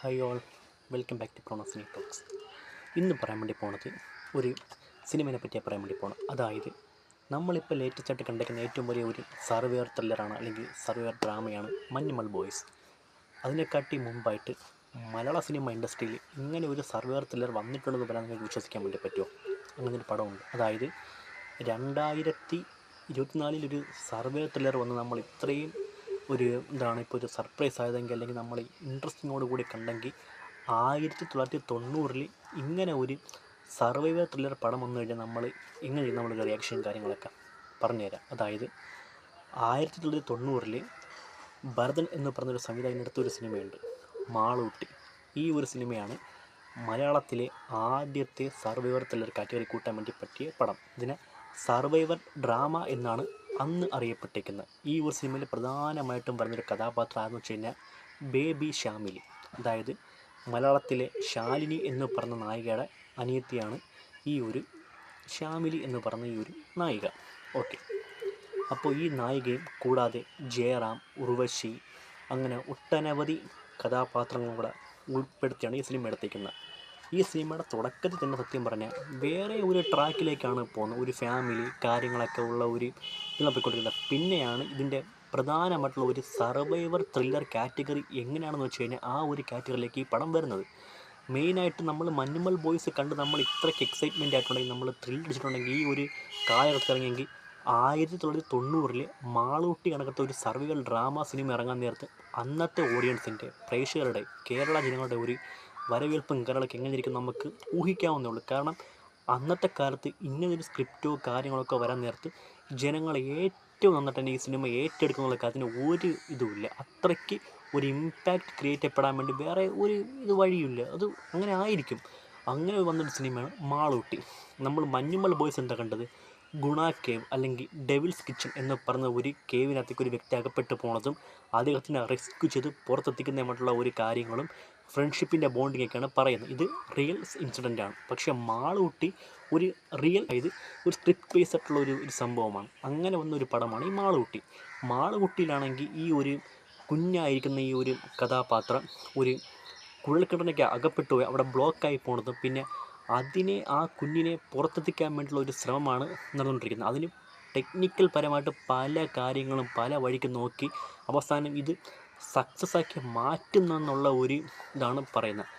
Hi all welcome back to പ്രോണസിനി talks ഇന്ന് പറയാൻ വേണ്ടി പോണത് ഒരു സിനിമയെ പറ്റിയാണ് പറയാൻ വേണ്ടി പോകണം അതായത് നമ്മളിപ്പോൾ ലേറ്റസ്റ്റ് ആയിട്ട് കണ്ടേക്കുന്ന ഏറ്റവും വലിയ ഒരു സർവേർ ത്രില്ലറാണ് അല്ലെങ്കിൽ സർവേർ ഡ്രാമയാണ് മഞ്ഞുമൽ ബോയ്സ്. അതിനെക്കാട്ടി മുമ്പായിട്ട് മലയാള സിനിമ ഇൻഡസ്ട്രിയിൽ ഇങ്ങനെ ഒരു സർവേർ ത്രില്ലർ വന്നിട്ടുണ്ടെന്ന് പറയാൻ നിങ്ങൾക്ക് വിശ്വസിക്കാൻ വേണ്ടി പറ്റുമോ? അങ്ങനെ ഒരു പടമുണ്ട്. അതായത് രണ്ടായിരത്തി ഇരുപത്തിനാലിലൊരു സർവേ ത്രില്ലർ വന്ന് നമ്മൾ ഇത്രയും ഒരു എന്താണ് ഇപ്പോൾ ഒരു സർപ്രൈസ് ആയതെങ്കിൽ അല്ലെങ്കിൽ നമ്മൾ ഇൻട്രസ്റ്റിങ്ങോട് കൂടി കണ്ടെങ്കിൽ ആയിരത്തി തൊള്ളായിരത്തി തൊണ്ണൂറിൽ ഇങ്ങനെ ഒരു സർവൈവർ ത്രില്ലർ പടം വന്നു കഴിഞ്ഞാൽ നമ്മൾ ഇങ്ങനെ നമ്മൾ റിയാക്ഷൻ കാര്യങ്ങളൊക്കെ പറഞ്ഞുതരാം അതായത് ആയിരത്തി തൊള്ളായിരത്തി തൊണ്ണൂറിൽ ഭരതൻ എന്ന് പറഞ്ഞൊരു സംവിധായകൻ ഒരു സിനിമയുണ്ട്. മാളൂട്ടി. ഈ ഒരു സിനിമയാണ് മലയാളത്തിലെ ആദ്യത്തെ സർവൈവർ ത്രില്ലർ കാറ്റഗറി കൂട്ടാൻ വേണ്ടി പറ്റിയ പടം. ഇതിനെ സർവൈവർ ഡ്രാമ എന്നാണ് അന്ന് അറിയപ്പെട്ടിരിക്കുന്നത് ഈ ഒരു സിനിമയിൽ പ്രധാനമായിട്ടും പറഞ്ഞൊരു കഥാപാത്രം ആരെന്ന് വെച്ച് കഴിഞ്ഞാൽ ബേബി ഷാമിലി അതായത് മലയാളത്തിലെ ശാലിനി എന്ന് പറഞ്ഞ നായികയുടെ അനിയത്തിയാണ് ഈ ഒരു ഷാമിലി എന്ന് പറഞ്ഞ ഈ ഒരു നായിക. ഓക്കെ. അപ്പോൾ ഈ നായികയും കൂടാതെ ജയറാം ഉർവശി അങ്ങനെ ഒട്ടനവധി കഥാപാത്രങ്ങളും കൂടെ ഉൾപ്പെടുത്തിയാണ് ഈ സിനിമ എടുത്തിരിക്കുന്നത്. ഈ സിനിമയുടെ തുടക്കത്തിൽ തന്നെ സത്യം പറഞ്ഞാൽ വേറെ ഒരു ട്രാക്കിലേക്കാണ് പോകുന്നത്. ഒരു ഫാമിലി കാര്യങ്ങളൊക്കെ ഉള്ള ഒരു ഇതിലാണ് പോയിക്കൊണ്ടിരിക്കുന്നത്. പിന്നെയാണ് ഇതിന്റെ പ്രധാനമായിട്ടുള്ള ഒരു സർവൈവർ ത്രില്ലർ കാറ്റഗറി എങ്ങനെയാണെന്ന് വെച്ച് കഴിഞ്ഞാൽ ആ ഒരു കാറ്റഗറിയിലേക്ക് ഈ പടം വരുന്നത്. മെയിനായിട്ട് നമ്മൾ മഞ്ഞുമൽ ബോയ്സ് കണ്ട് നമ്മൾ ഇത്രയ്ക്ക് എക്സൈറ്റ്മെന്റ് ആയിട്ടുണ്ടെങ്കിൽ നമ്മൾ ത്രിൽ അടിച്ചിട്ടുണ്ടെങ്കിൽ ഈ ഒരു കാലഘട്ടത്തിൽ ഇറങ്ങിയെങ്കിൽ ആയിരത്തി തൊള്ളായിരത്തി തൊണ്ണൂറിൽ മാളൂട്ടി കണക്കത്തെ ഒരു സർവൈവൽ ഡ്രാമ സിനിമ ഇറങ്ങാൻ നേരത്ത് അന്നത്തെ ഓഡിയൻസിന്റെ പ്രേക്ഷകരുടെ കേരള ജനങ്ങളുടെ ഒരു വരവേൽപ്പും കാര്യങ്ങളൊക്കെ എങ്ങനെ ഇരിക്കും നമുക്ക് ഊഹിക്കാവുന്നേ ഉള്ളൂ. കാരണം അന്നത്തെ കാലത്ത് ഇങ്ങനൊരു സ്ക്രിപ്റ്റോ കാര്യങ്ങളൊക്കെ വരാൻ നേരത്ത് ജനങ്ങൾ ഏറ്റവും നന്നായിട്ട് തന്നെ ഈ സിനിമ ഏറ്റെടുക്കുന്നുള്ള കാര്യത്തിന് ഒരു ഇതുമില്ല. അത്രയ്ക്ക് ഒരു ഇമ്പാക്റ്റ് ക്രിയേറ്റ് ചെയ്യപ്പെടാൻ വേണ്ടി വേറെ ഒരു ഇത് വഴിയില്ല അത് അങ്ങനെ ആയിരിക്കും. അങ്ങനെ വന്നൊരു സിനിമയാണ് മാളൂട്ടി. നമ്മൾ മഞ്ഞുമ്മൽ ബോയ്സ് എന്താ കണ്ടത്? ഗുണ കേവ് അല്ലെങ്കിൽ ഡെവിൽസ് കിച്ചൺ എന്ന് പറഞ്ഞ ഒരു കേവിനകത്തേക്ക് ഒരു വ്യക്തി അകപ്പെട്ട് പോണതും അദ്ദേഹത്തിനെ റെസ്ക്യൂ ചെയ്ത് പുറത്തെത്തിക്കുന്നതുമായിട്ടുള്ള ഒരു കാര്യങ്ങളും ഫ്രണ്ട്ഷിപ്പിന്റെ ബോണ്ടിങ്ങൊക്കെയാണ് പറയുന്നത്. ഇത് റിയൽ ഇൻസിഡന്റ് ആണ്. പക്ഷേ മാളൂട്ടി ഒരു റിയൽ ഇത് ഒരു സ്ക്രിപ്റ്റ് ബേസ് ആയിട്ടുള്ള ഒരു ഒരു സംഭവമാണ്. അങ്ങനെ വന്ന ഒരു പടമാണ് ഈ മാളൂട്ടി. മാളൂട്ടിയിലാണെങ്കിൽ ഈ ഒരു കുഞ്ഞായിരിക്കുന്ന ഈ ഒരു കഥാപാത്രം ഒരു കുഴൽക്കിണറിനൊക്കെ അകപ്പെട്ടു അവിടെ ബ്ലോക്കായി പോണതും പിന്നെ അതിനെ ആ കുഞ്ഞിനെ പുറത്തെത്തിക്കാൻ വേണ്ടിയുള്ള ഒരു ശ്രമമാണ് നടന്നുകൊണ്ടിരിക്കുന്നത്. അതിന് ടെക്നിക്കൽ പരമായിട്ട് പല കാര്യങ്ങളും പല വഴിക്ക് നോക്കി അവസാനം ഇത് സക്സസ് ആക്കി മാറ്റുന്നെന്നുള്ള ഒരു ഇതാണ് പറയുന്നത്.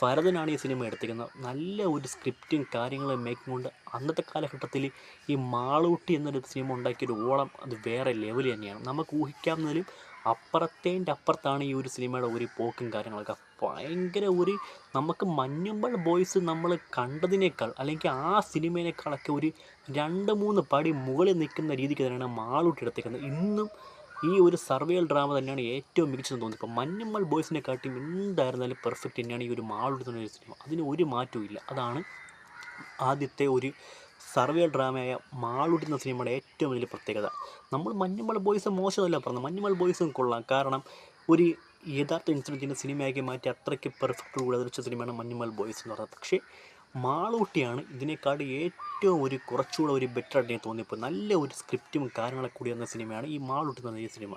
ഭരതനാണ് ഈ സിനിമ എടുത്തിരിക്കുന്നത്. നല്ല ഒരു സ്ക്രിപ്റ്റും കാര്യങ്ങളും മേക്കിംഗ് കൊണ്ട് അന്നത്തെ കാലഘട്ടത്തിൽ ഈ മാളൂട്ടി എന്നൊരു സിനിമ ഉണ്ടാക്കിയൊരു ഓളം അത് വേറെ ലെവൽ തന്നെയാണ്. നമുക്ക് ഊഹിക്കാവുന്നതിലും അപ്പുറത്തേന്റെ അപ്പുറത്താണ് ഈ ഒരു സിനിമയുടെ ഒരു പോക്കും കാര്യങ്ങളൊക്കെ. ഭയങ്കര ഒരു നമുക്ക് മഞ്ഞുമ്പൾ ബോയ്സ് നമ്മൾ കണ്ടതിനേക്കാൾ അല്ലെങ്കിൽ ആ സിനിമയിനേക്കാളൊക്കെ ഒരു രണ്ട് മൂന്ന് പടി മുകളിൽ നിൽക്കുന്ന രീതിക്ക് തന്നെയാണ് മാളൂട്ടി എടുത്തേക്കുന്നത്. ഇന്നും ഈ ഒരു സർവേൽ ഡ്രാമ തന്നെയാണ് ഏറ്റവും മികച്ചതെന്ന് തോന്നി ഇപ്പോൾ മഞ്ഞുമ്മൽ ബോയ്സിനെ കാട്ടിയും എന്തായിരുന്നാലും പെർഫെക്റ്റ് തന്നെയാണ് ഈ ഒരു മാളൂട്ടി തന്നെ ഒരു സിനിമ. അതിന് ഒരു മാറ്റവും ഇല്ല. അതാണ് ആദ്യത്തെ ഒരു സർവേ ഡ്രാമയായ മാളൂട്ടി എന്ന സിനിമയുടെ ഏറ്റവും വലിയ പ്രത്യേകത. നമ്മൾ മഞ്ഞുമൽ ബോയ്സ് മോശമല്ല പറഞ്ഞു മഞ്ഞുമൽ ബോയ്സും കൊള്ളാം. കാരണം ഒരു യഥാർത്ഥ ഇൻസിഡന്റിന്റെ സിനിമയാക്കി മാറ്റി അത്രയ്ക്ക് പെർഫെക്റ്റ് കൂടെ അവതരിച്ച സിനിമയാണ് മഞ്ഞുമൽ ബോയ്സ് എന്ന് പറയുന്നത്. പക്ഷേ മാളൂട്ടിയാണ് ഇതിനേക്കാട് ഏറ്റവും ഒരു കുറച്ചുകൂടെ ഒരു ബെറ്റർ ആയിട്ട് എനിക്ക് തോന്നിയപ്പോൾ നല്ല ഒരു സ്ക്രിപ്റ്റും കാര്യങ്ങളൊക്കെ കൂടി വന്ന സിനിമയാണ് ഈ മാളൂട്ടി എന്ന് ഈ സിനിമ.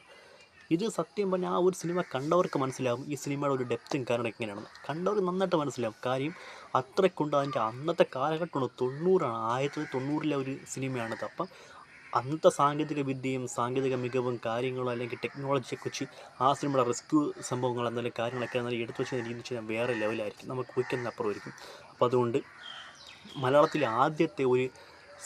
ഇത് സത്യം പറഞ്ഞാൽ ആ ഒരു സിനിമ കണ്ടവർക്ക് മനസ്സിലാവും ഈ സിനിമയുടെ ഒരു ഡെപ്തും കാര്യങ്ങളൊക്കെ എങ്ങനെയാണെന്ന്. കണ്ടവർക്ക് നന്നായിട്ട് മനസ്സിലാവും. കാര്യം അത്രയ്ക്കുണ്ട് അതിന്റെ അന്നത്തെ കാലഘട്ടമാണ് തൊണ്ണൂറാണ് ആയിരത്തി തൊണ്ണൂറിലെ ഒരു സിനിമയാണിത്. അപ്പം അന്നത്തെ സാങ്കേതിക വിദ്യയും സാങ്കേതിക മികവും കാര്യങ്ങളും അല്ലെങ്കിൽ ടെക്നോളജിയെ കുറിച്ച് ആ സിനിമയുടെ റിസ്ക്യൂ സംഭവങ്ങൾ എന്നാലും കാര്യങ്ങളൊക്കെ എന്നാലും എടുത്തു വെച്ച് രീതി വെച്ചാൽ വേറെ ലെവലായിരിക്കും. നമുക്ക് വയ്ക്കുന്ന അപ്പുറമായിരിക്കും അപ്പോൾ അതുകൊണ്ട് മലയാളത്തിലെ ആദ്യത്തെ ഒരു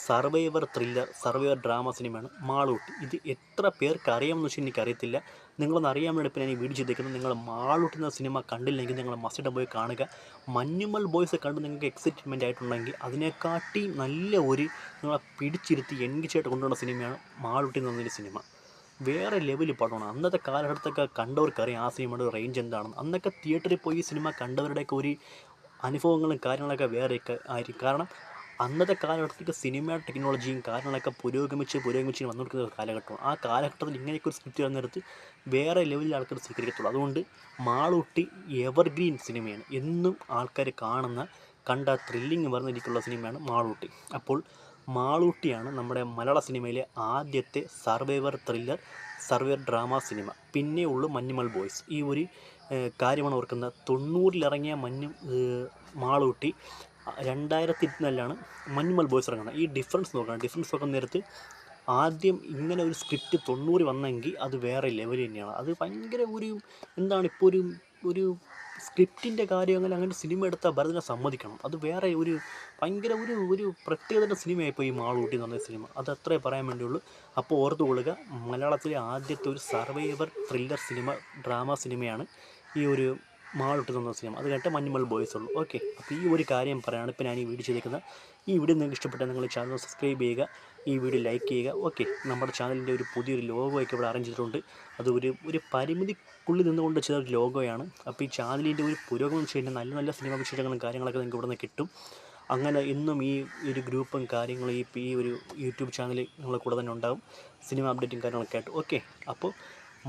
സർവൈവർ ത്രില്ലർ സർവൈവർ ഡ്രാമ സിനിമയാണ് മാളൂട്ട്. ഇത് എത്ര പേർക്ക് അറിയാമെന്ന് വെച്ചാൽ എനിക്കറിയത്തില്ല. നിങ്ങളൊന്ന് അറിയാൻ വേണ്ടി ഇപ്പോൾ ഞാൻ ഈ വീഡിയോ ചെയ്തേക്കുന്നത് നിങ്ങൾ മാളൂട്ട് എന്ന സിനിമ കണ്ടില്ലെങ്കിൽ നിങ്ങൾ മസ്റ്റിട്ട് പോയി കാണുക. മഞ്ഞുമൽ ബോയ്സ് കണ്ട് നിങ്ങൾക്ക് എക്സൈറ്റ്മെന്റ് ആയിട്ടുണ്ടെങ്കിൽ അതിനെക്കാട്ടി നല്ല ഒരു നിങ്ങളെ പിടിച്ചിരുത്തി എൻഗേജായിട്ട് കൊണ്ടുവന്ന സിനിമയാണ് മാളൂട്ടി എന്ന് പറഞ്ഞൊരു സിനിമ. വേറെ ലെവലിൽ പടമാണ് അന്നത്തെ കാലഘട്ടത്തൊക്കെ കണ്ടവർക്കറിയാം ആ സിനിമയുടെ റേഞ്ച് എന്താണെന്ന്. അന്നൊക്കെ തിയേറ്ററിൽ പോയി ഈ സിനിമ കണ്ടവരുടെയൊക്കെ ഒരു അനുഭവങ്ങളും കാര്യങ്ങളൊക്കെ വേറെയൊക്കെ ആയിരിക്കും. കാരണം അന്നത്തെ കാലഘട്ടത്തിൽ സിനിമ ടെക്നോളജിയും കാര്യങ്ങളൊക്കെ പുരോഗമിച്ച് പുരോഗമിച്ച് വന്നുകൊടുക്കുന്ന കാലഘട്ടമാണ്. ആ കാലഘട്ടത്തിൽ ഇങ്ങനെയൊക്കെ ഒരു സ്ക്രിപ്റ്റ് വന്നെടുത്ത് വേറെ ലെവലിൽ ആൾക്കാർ സ്വീകരിക്കത്തുള്ളൂ. അതുകൊണ്ട് മാളൂട്ടി എവർഗ്രീൻ സിനിമയാണ്. എന്നും ആൾക്കാർ കാണുന്ന കണ്ട ത്രില്ലിങ് പറഞ്ഞിരിക്കുള്ള സിനിമയാണ് മാളൂട്ടി. അപ്പോൾ മാളൂട്ടിയാണ് നമ്മുടെ മലയാള സിനിമയിലെ ആദ്യത്തെ survivor thriller survivor drama cinema. പിന്നെ ഉള്ളു മഞ്ഞുമൽ ബോയ്സ്. ഈ ഒരു കാര്യമാണ് ഓർക്കുന്നത്. തൊണ്ണൂറിലിറങ്ങിയ മഞ്ഞു മാളൂട്ടി രണ്ടായിരത്തി ഇരുപത്തിനാലിലാണ് മഞ്ഞുമൽ ബോയ്സ് ഇറങ്ങുന്നത്. ഈ ഡിഫറൻസ് നോക്കണം. ഡിഫറൻസ് നോക്കുന്ന നേരത്ത് ആദ്യം ഇങ്ങനെ ഒരു സ്ക്രിപ്റ്റ് തൊണ്ണൂറ് വന്നെങ്കിൽ അത് വേറെ ലെവൽ തന്നെയാണ്. അത് ഭയങ്കര ഒരു എന്താണ് ഇപ്പോൾ ഒരു ഒരു സ്ക്രിപ്റ്റിന്റെ കാര്യങ്ങൾ അങ്ങനെ അങ്ങനെ സിനിമ എടുത്താൽ ഭരതനെ സമ്മതിക്കണം. അത് വേറെ ഒരു ഭയങ്കര ഒരു ഒരു പ്രത്യേകത സിനിമയായിപ്പോൾ ഈ മാളൂട്ടി എന്ന് പറഞ്ഞ സിനിമ അത് അത്രേ പറയാൻ വേണ്ടിയുള്ളൂ. അപ്പോൾ ഓർത്തു കൊള്ളുക മലയാളത്തിലെ ആദ്യത്തെ ഒരു സർവൈവർ ത്രില്ലർ സിനിമ ഡ്രാമ സിനിമയാണ് ഈ ഒരു മാളൂട്ടി തന്ന സിനിമ അത് കേട്ട് മഞ്ഞുമൽ ബോയ്സ് ഉള്ളൂ. ഓക്കെ അപ്പോൾ ഈ ഒരു കാര്യം പറയാണ് ഇപ്പോൾ ഞാൻ ഈ വീഡിയോ ചെയ്തേക്കുന്നത്. ഈ വീഡിയോ നിങ്ങൾക്ക് ഇഷ്ടപ്പെട്ടാൽ നിങ്ങൾ ചാനൽ സബ്സ്ക്രൈബ് ചെയ്യുക. ഈ വീഡിയോ ലൈക്ക് ചെയ്യുക. ഓക്കെ നമ്മുടെ ചാനലിന്റെ ഒരു പുതിയൊരു ലോഗോ ഒക്കെ ഇവിടെ അറേഞ്ച് ചെയ്തിട്ടുണ്ട്. അത് ഒരു ഒരു പരിമിതിക്കുള്ളിൽ നിന്നുകൊണ്ട് ചെയ്ത ഒരു ലോഗോയാണ്. അപ്പോൾ ഈ ചാനലിന്റെ ഒരു പുരോഗമനം വെച്ച് കഴിഞ്ഞാൽ നല്ല നല്ല സിനിമ വിശേഷങ്ങളും കാര്യങ്ങളൊക്കെ നിങ്ങൾക്ക് ഇവിടെ നിന്ന് കിട്ടും. അങ്ങനെ ഇന്നും ഈ ഒരു ഗ്രൂപ്പും കാര്യങ്ങളും ഈ ഈ ഒരു യൂട്യൂബ് ചാനൽ നിങ്ങളെ കൂടെ തന്നെ ഉണ്ടാകും സിനിമ അപ്ഡേറ്റും കാര്യങ്ങളൊക്കെ ആയിട്ട്. ഓക്കെ അപ്പോൾ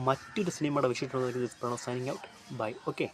മറ്റൊരു സിനിമയുടെ വിശേഷം സൈനിങ് ഔട്ട് ബൈ ഓക്കെ